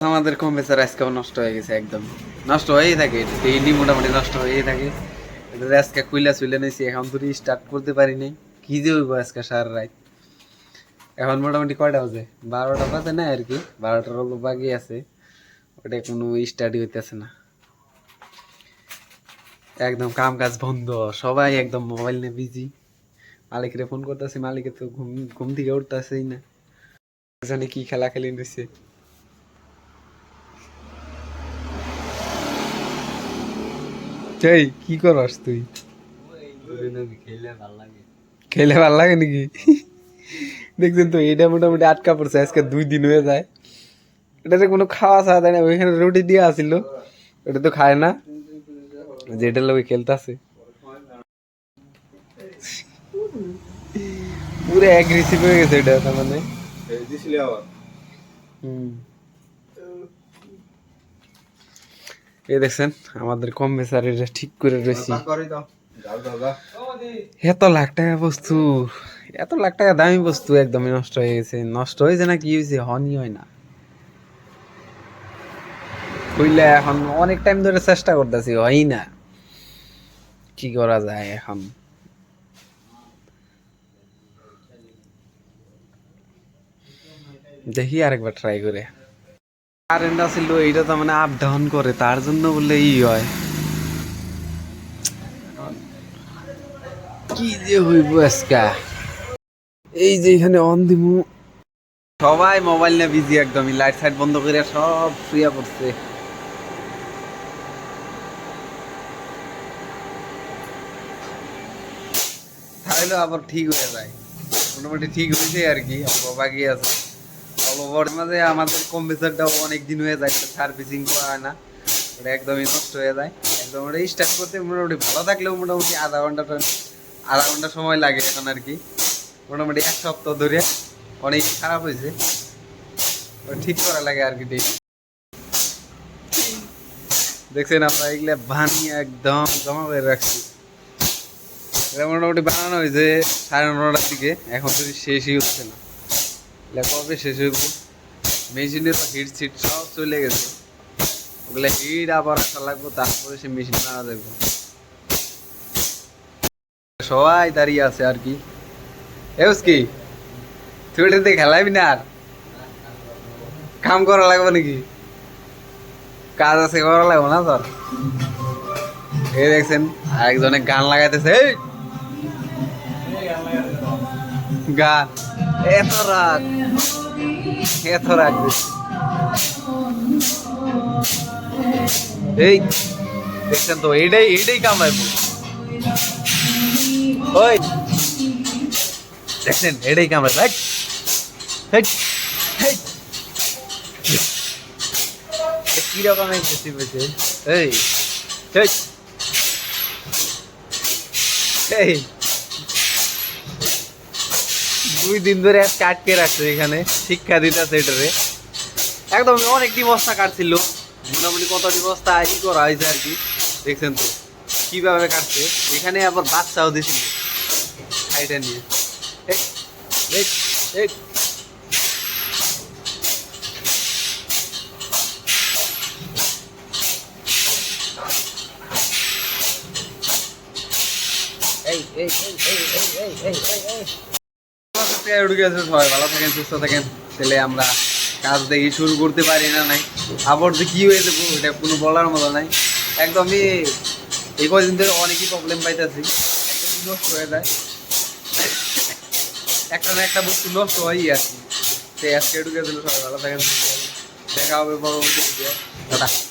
আমাদের কম্প্রেসার আজকেও নষ্ট হয়ে গেছে একদম। নষ্ট হয়েই থাকে ডেইলি মোটামুটি নষ্ট হয়েই থাকে। আজকে কুইলা চুইলে নিয়েছি এখন তো স্টার্ট করতে পারি নাই। কি যে হইব আজকে সারা রাত? এখন মোটামুটি কয়টা বাজে? বারোটা বাজে না আর কি, বারোটার অল্প বাকি আছে। ওটা কোনো স্টার্টই হইতেছে না। একদম কাম কাজ বন্ধ, সবাই একদম মোবাইল নিয়ে বিজি মালিকরে ফোন করতেছি, মালিকের তো ঘুম ঘুম থেকে উঠতেছেই না। জানি কি খেলা খেলি নিছে এই কি করস তুই? খেলে ভালো লাগে নাকি? দেখছেন তো এটা মোটামুটি আটকা পড়ছে আজকে দুই দিন হয়ে যায়। এটাতে কোনো খাওয়া খাওয়া দেয় না ওইখানে রুটি দিয়ে আসিল। ওটা তো খায় না। যেটা লোক খেলতে আছে পুরো অ্যাগ্রেসিভ হয়ে গেছে এটা তার মানে। হুম। এই দেখছেন, আমাদের কম বেচার এটা ঠিক করে রয়েছি। এত লাখ টাকা বস্তু, এত লাখ টাকা দামি বস্তু একদমই নষ্ট হয়ে গেছে। নষ্ট হয়েছে না কি হয়েছে হনই হয় না। হইলে এখন অনেক টাইম ধরে চেষ্টা করতেছি হয় না। কি করা যায় এখন? দেখি আরেকবার ট্রাই করে। কারেন্ট আসিল এইটা তো মানে আপ ডাউন করে, তার জন্য বললে ই হয়। কি যে হইব এই যে এখানে অন সবাই মোবাইল নিয়ে বিজি একদমই লাইট সাইট বন্ধ করে সব শুয়ে পড়ছে। তাহলে আবার ঠিক হয়ে যায়। মোটামুটি ঠিক হয়েছে আর কি বাকি আছে। অল্প বড় মাঝে আমাদের কম্পিউটারটাও অনেক দিন হয়ে যায় সার্ভিসিং করা হয় না। ওটা একদমই নষ্ট হয়ে যায়। একদম ওটা স্টার্ট করতে মোটামুটি ভালো থাকলেও মোটামুটি আধা ঘণ্টা আধা ঘণ্টা সময় লাগে এখন আর কি। মোটামুটি এক সপ্তাহ ধরে অনেক খারাপ হয়েছে। ঠিক করা লাগে আর কি daily। দেখছেন আপনারা এগুলা বানিয়ে একদম জমা করে রাখছি। এটা মোটামুটি বানানো হয়েছে সাড়ে নটার দিকে। এখন তো শেষই হচ্ছে না। কবে শেষ হইব মেশিনের হিট সিট সব চলে গেছে। ওগুলা হিট আবার আসা লাগবে, তারপরে সে মেশিন বানা যাবে। সবাই দাঁড়িয়ে আছে আর কি। এস কি তুই ওটাতে খেলাবি না আর? কাম করা লাগবে নাকি? কাজ আছে, করা লাগবে না তোর? এই দেখছেন, আরেকজনে গান লাগাইতেছে গান। এত রাগ। এত রাগ এই, দেখছেন তো, এটাই এটাই কামড়ায় ওই, দেখছেন, এটাই কামড়ায় রাখ কীরকম এক্সেসিভ হয়েছে এই এই দুই দিন ধরে আজকে আটকে রাখছে এখানে শিক্ষা দিতেছে এটারে। একদম অনেকটি বস্তা কাটছিল। মোটামুটি কতটি বস্তা ই করা হয়েছে আর কি দেখছেন তো। কীভাবে কাটছে? এখানে আবার বাচ্চাও দিছিল সাইডে নিয়ে। এই, এই, এই। এই, এই, এই, এই, এই, এই, এই। আমার গেছে, সবাই ভালো থাকেন, সুস্থ থাকেন। তাহলে আমরা কাজ দেখি শুরু করতে পারি না নাই? আবার যে কি হয়ে এটা কোনো বলার মতো নাই। একদমই এই কদিন ধরে অনেকই প্রবলেম পাইতেছি। একদম নষ্ট হয়ে যায়। একটা না একটা বস্তু নষ্ট হয়ই কি সে আজকে ঢুকে দিল সবাই ভালো থাকেন। দেখা হবে পরবর্তী ভিডিও